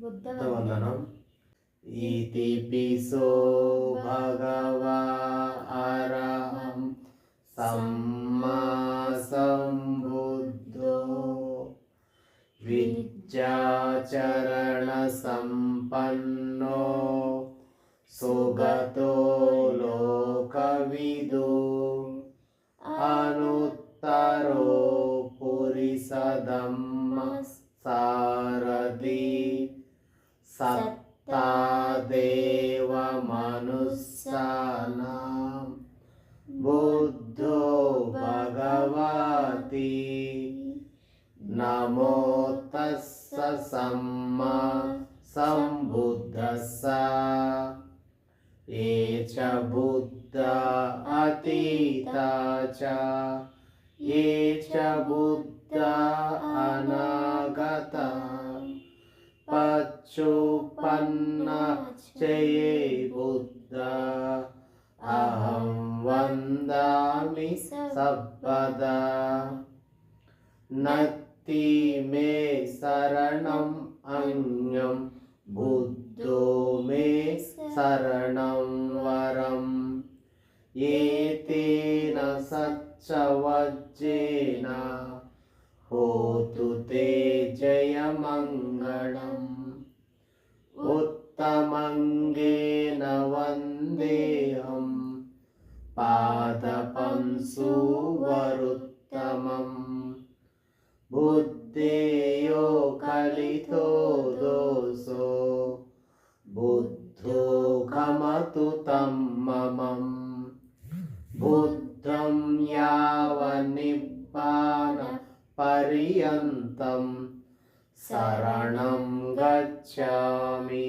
వందనం ఇతి పిసో భగవా అరహం సమ్మా సంబుద్ధో. విద్యాచరణ సంపన్నో సుగతో లోకవిదు. అనుత్తరో సత్తా దేవమనుస్సానాం బుద్ధో భగవతి. నమో తస్స సమ్మా సంబుద్ధస్స. ఏ చ బుద్ధ అతీతా చ. ఏ చ పచ్చుపన్న చయే బుద్ధ అహం వందామి సబ్బదా నత్తి మే శరణం అన్యం బుద్ధో మే శరణం వరం ఏతేన సచ్చవజ్జేన హోతు తే జయమంగళం तमङ्गेन वन्देऽहं। पादपं सुवरुत्तमम्। बुद्धेयो कलितो दोषो। बुद्धो गमतु तं ममम्। बुद्धं यावनिपानपर्यन्तम् శరణం గచ్చామి